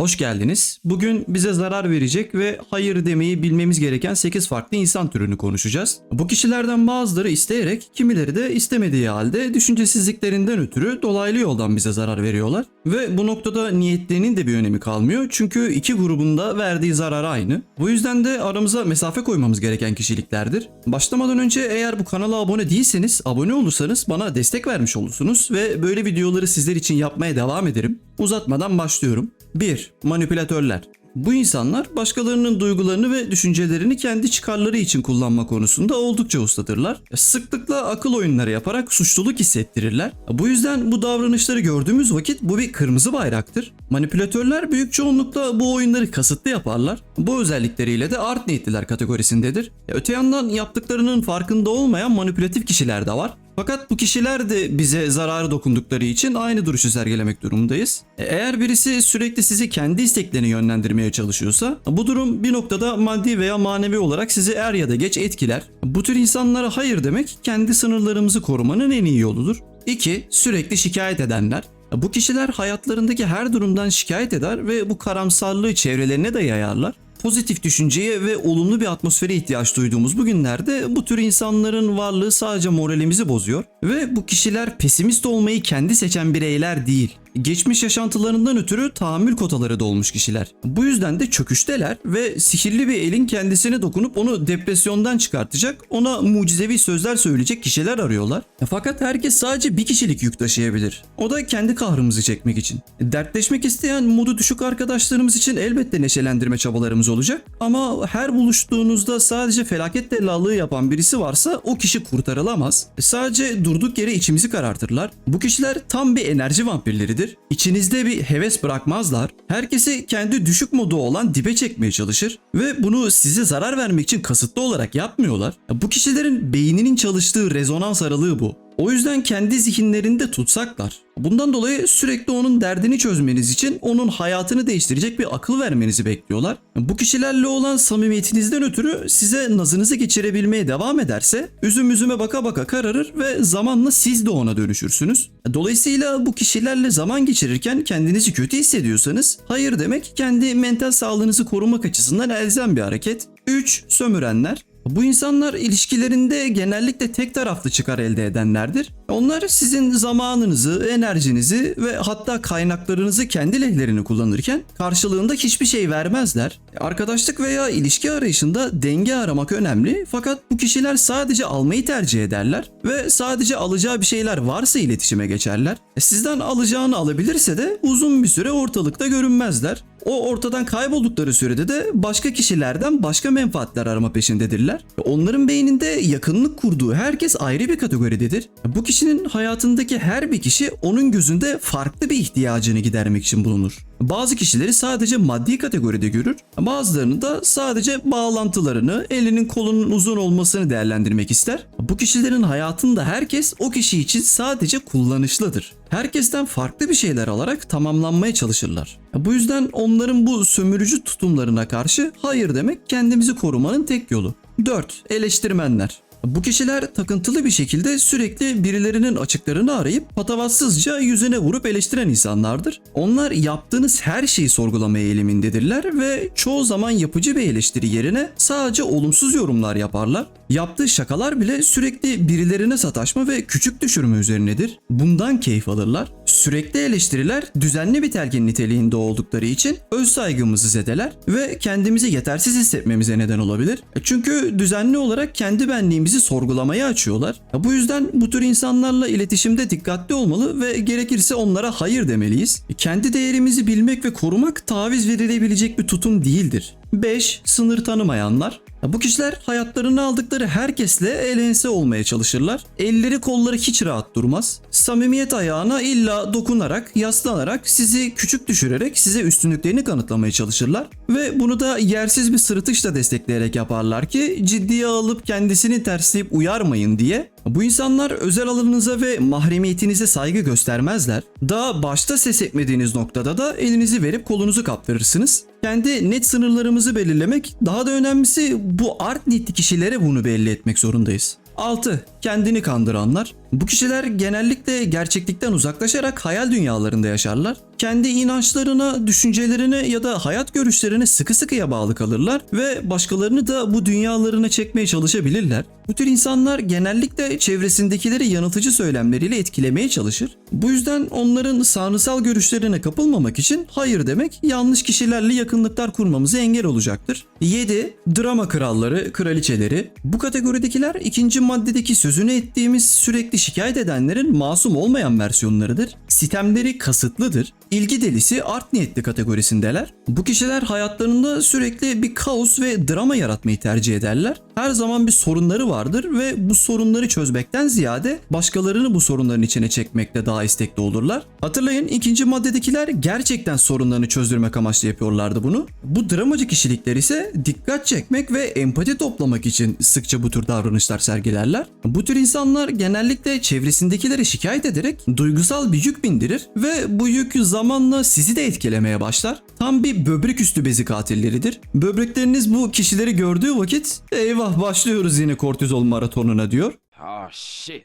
Hoş geldiniz. Bugün bize zarar verecek ve hayır demeyi bilmemiz gereken 8 farklı insan türünü konuşacağız. Bu kişilerden bazıları isteyerek, kimileri de istemediği halde düşüncesizliklerinden ötürü dolaylı yoldan bize zarar veriyorlar. Ve bu noktada niyetlerinin de bir önemi kalmıyor. Çünkü iki grubun da verdiği zarar aynı. Bu yüzden de aramıza mesafe koymamız gereken kişiliklerdir. Başlamadan önce eğer bu kanala abone değilseniz, abone olursanız bana destek vermiş olursunuz ve böyle videoları sizler için yapmaya devam ederim. Uzatmadan başlıyorum. 1. Manipülatörler. Bu insanlar başkalarının duygularını ve düşüncelerini kendi çıkarları için kullanma konusunda oldukça ustadırlar. Sıklıkla akıl oyunları yaparak suçluluk hissettirirler. Bu yüzden bu davranışları gördüğümüz vakit bu bir kırmızı bayraktır. Manipülatörler büyük çoğunlukla bu oyunları kasıtlı yaparlar. Bu özellikleriyle de art niyetliler kategorisindedir. Öte yandan yaptıklarının farkında olmayan manipülatif kişiler de var. Fakat bu kişiler de bize zararı dokundukları için aynı duruşu sergilemek durumundayız. E, Eğer birisi sürekli sizi kendi isteklerini yönlendirmeye çalışıyorsa bu durum bir noktada maddi veya manevi olarak sizi er ya da geç etkiler. Bu tür insanlara hayır demek kendi sınırlarımızı korumanın en iyi yoludur. 2. Sürekli şikayet edenler. Bu kişiler hayatlarındaki her durumdan şikayet eder ve bu karamsarlığı çevrelerine de yayarlar. Pozitif düşünceye ve olumlu bir atmosfere ihtiyaç duyduğumuz bu günlerde bu tür insanların varlığı sadece moralimizi bozuyor ve bu kişiler pesimist olmayı kendi seçen bireyler değil. Geçmiş yaşantılarından ötürü tahammül kotaları dolmuş kişiler. Bu yüzden de çöküşteler ve sihirli bir elin kendisine dokunup onu depresyondan çıkartacak, ona mucizevi sözler söyleyecek kişiler arıyorlar. Fakat herkes sadece bir kişilik yük taşıyabilir. O da kendi kahrımızı çekmek için. Dertleşmek isteyen modu düşük arkadaşlarımız için elbette neşelendirme çabalarımız olacak. Ama her buluştuğunuzda sadece felaket tellallığı yapan birisi varsa o kişi kurtarılamaz. Sadece durduk yere içimizi karartırlar. Bu kişiler tam bir enerji vampirleridir. İçinizde bir heves bırakmazlar. Herkesi kendi düşük modu olan dibe çekmeye çalışır ve bunu size zarar vermek için kasıtlı olarak yapmıyorlar. Bu kişilerin beyninin çalıştığı rezonans aralığı bu. O yüzden kendi zihinlerinde tutsaklar. Bundan dolayı sürekli onun derdini çözmeniz için onun hayatını değiştirecek bir akıl vermenizi bekliyorlar. Bu kişilerle olan samimiyetinizden ötürü size nazınızı geçirebilmeye devam ederse üzüm üzüme baka baka kararır ve zamanla siz de ona dönüşürsünüz. Dolayısıyla bu kişilerle zaman geçirirken kendinizi kötü hissediyorsanız hayır demek kendi mental sağlığınızı korumak açısından elzem bir hareket. 3. Sömürenler. Bu insanlar ilişkilerinde genellikle tek taraflı çıkar elde edenlerdir. Onlar sizin zamanınızı, enerjinizi ve hatta kaynaklarınızı kendi lehlerini kullanırken karşılığında hiçbir şey vermezler. Arkadaşlık veya ilişki arayışında denge aramak önemli fakat bu kişiler sadece almayı tercih ederler ve sadece alacağı bir şeyler varsa iletişime geçerler. Sizden alacağını alabilirse de uzun bir süre ortalıkta görünmezler. O ortadan kayboldukları sürede de başka kişilerden başka menfaatler arama peşindedirler. Onların beyninde yakınlık kurduğu herkes ayrı bir kategoridedir. Bu kişinin hayatındaki her bir kişi onun gözünde farklı bir ihtiyacını gidermek için bulunur. Bazı kişileri sadece maddi kategoride görür, bazılarını da sadece bağlantılarını, elinin kolunun uzun olmasını değerlendirmek ister. Bu kişilerin hayatında herkes o kişi için sadece kullanışlıdır. Herkesten farklı bir şeyler alarak tamamlanmaya çalışırlar. Bu yüzden onların bu sömürücü tutumlarına karşı hayır demek kendimizi korumanın tek yolu. 4. Eleştirmenler. Bu kişiler takıntılı bir şekilde sürekli birilerinin açıklarını arayıp patavatsızca yüzüne vurup eleştiren insanlardır. Onlar yaptığınız her şeyi sorgulamaya eğilimindedirler ve çoğu zaman yapıcı bir eleştiri yerine sadece olumsuz yorumlar yaparlar. Yaptığı şakalar bile sürekli birilerine sataşma ve küçük düşürme üzerinedir. Bundan keyif alırlar. Sürekli eleştiriler düzenli bir telkin niteliğinde oldukları için öz saygımızı zedeler ve kendimizi yetersiz hissetmemize neden olabilir. Çünkü düzenli olarak kendi benliğimizi sorgulamaya açıyorlar. Bu yüzden bu tür insanlarla iletişimde dikkatli olmalı ve gerekirse onlara hayır demeliyiz. Kendi değerimizi bilmek ve korumak taviz verilebilecek bir tutum değildir. 5. Sınır tanımayanlar. Bu kişiler hayatlarını aldıkları herkesle el ense olmaya çalışırlar. Elleri kolları hiç rahat durmaz. Samimiyet ayağına illa dokunarak, yaslanarak, sizi küçük düşürerek size üstünlüklerini kanıtlamaya çalışırlar. Ve bunu da yersiz bir sırıtışla destekleyerek yaparlar ki ciddiye alıp kendisini tersleyip uyarmayın diye. Bu insanlar özel alanınıza ve mahremiyetinize saygı göstermezler. Daha başta ses etmediğiniz noktada da elinizi verip kolunuzu kaptırırsınız. Kendi net sınırlarımızı belirlemek, daha da önemlisi bu art niyetli kişilere bunu belli etmek zorundayız. 6. Kendini kandıranlar. Bu kişiler genellikle gerçeklikten uzaklaşarak hayal dünyalarında yaşarlar. Kendi inançlarına, düşüncelerine ya da hayat görüşlerine sıkı sıkıya bağlı kalırlar ve başkalarını da bu dünyalarına çekmeye çalışabilirler. Bu tür insanlar genellikle çevresindekileri yanıltıcı söylemleriyle etkilemeye çalışır. Bu yüzden onların sanrısal görüşlerine kapılmamak için hayır demek yanlış kişilerle yakınlıklar kurmamıza engel olacaktır. 7. Drama kralları, kraliçeleri. Bu kategoridekiler ikinci maddedeki sözünü ettiğimiz sürekli şikayet edenlerin masum olmayan versiyonlarıdır. Sistemleri kasıtlıdır. İlgi delisi art niyetli kategorisindeler. Bu kişiler hayatlarında sürekli bir kaos ve drama yaratmayı tercih ederler. Her zaman bir sorunları vardır ve bu sorunları çözmekten ziyade başkalarını bu sorunların içine çekmekte daha istekli olurlar. Hatırlayın ikinci maddedekiler gerçekten sorunlarını çözdürmek amaçlı yapıyorlardı bunu. Bu dramacı kişilikler ise dikkat çekmek ve empati toplamak için sıkça bu tür davranışlar sergilerler. Bu tür insanlar genellikle çevresindekilere şikayet ederek duygusal bir yük bindirir ve bu yük zamanla sizi de etkilemeye başlar. Tam bir böbrek üstü bezi katilleridir. Böbrekleriniz bu kişileri gördüğü vakit eyvah başlıyoruz yine kortizol maratonuna diyor. Oh shit.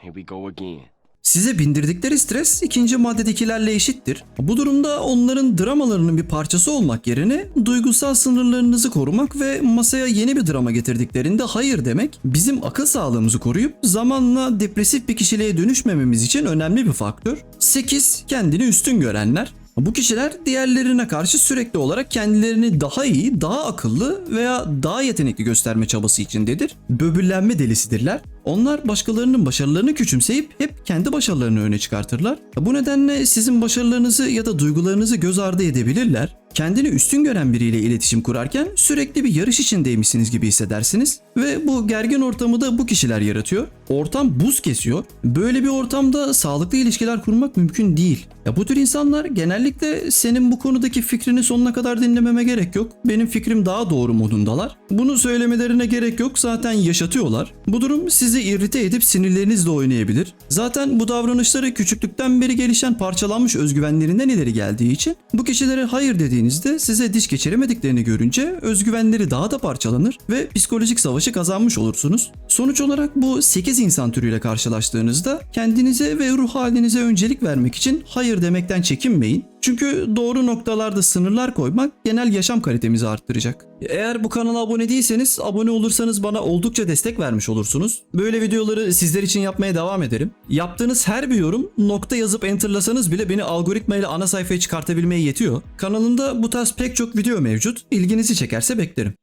Here we go again. Size bindirdikleri stres ikinci maddedekilerle eşittir. Bu durumda onların dramalarının bir parçası olmak yerine duygusal sınırlarınızı korumak ve masaya yeni bir drama getirdiklerinde hayır demek bizim akıl sağlığımızı koruyup zamanla depresif bir kişiliğe dönüşmememiz için önemli bir faktör. 8. Kendini üstün görenler. Bu kişiler diğerlerine karşı sürekli olarak kendilerini daha iyi, daha akıllı veya daha yetenekli gösterme çabası içindedir. Böbürlenme delisidirler. Onlar başkalarının başarılarını küçümseyip hep kendi başarılarını öne çıkartırlar. Bu nedenle sizin başarılarınızı ya da duygularınızı göz ardı edebilirler. Kendini üstün gören biriyle iletişim kurarken sürekli bir yarış içindeymişsiniz gibi hissedersiniz ve bu gergin ortamı da bu kişiler yaratıyor. Ortam buz kesiyor. Böyle bir ortamda sağlıklı ilişkiler kurmak mümkün değil. Ya bu tür insanlar genellikle senin bu konudaki fikrini sonuna kadar dinlememe gerek yok. Benim fikrim daha doğru modundalar. Bunu söylemelerine gerek yok zaten yaşatıyorlar. Bu durum sizi irrite edip sinirlerinizle oynayabilir. Zaten bu davranışları küçüklükten beri gelişen parçalanmış özgüvenlerinden ileri geldiği için bu kişilere hayır dediğinizde size diş geçiremediklerini görünce özgüvenleri daha da parçalanır ve psikolojik savaşı kazanmış olursunuz. Sonuç olarak bu 8 insan türüyle karşılaştığınızda kendinize ve ruh halinize öncelik vermek için hayır demekten çekinmeyin. Çünkü doğru noktalarda sınırlar koymak genel yaşam kalitemizi arttıracak. Eğer bu kanala abone değilseniz abone olursanız bana oldukça destek vermiş olursunuz. Böyle videoları sizler için yapmaya devam ederim. Yaptığınız her bir yorum nokta yazıp enterlasanız bile beni algoritma ile ana sayfaya çıkartabilmeye yetiyor. Kanalımda bu tarz pek çok video mevcut. İlginizi çekerse beklerim.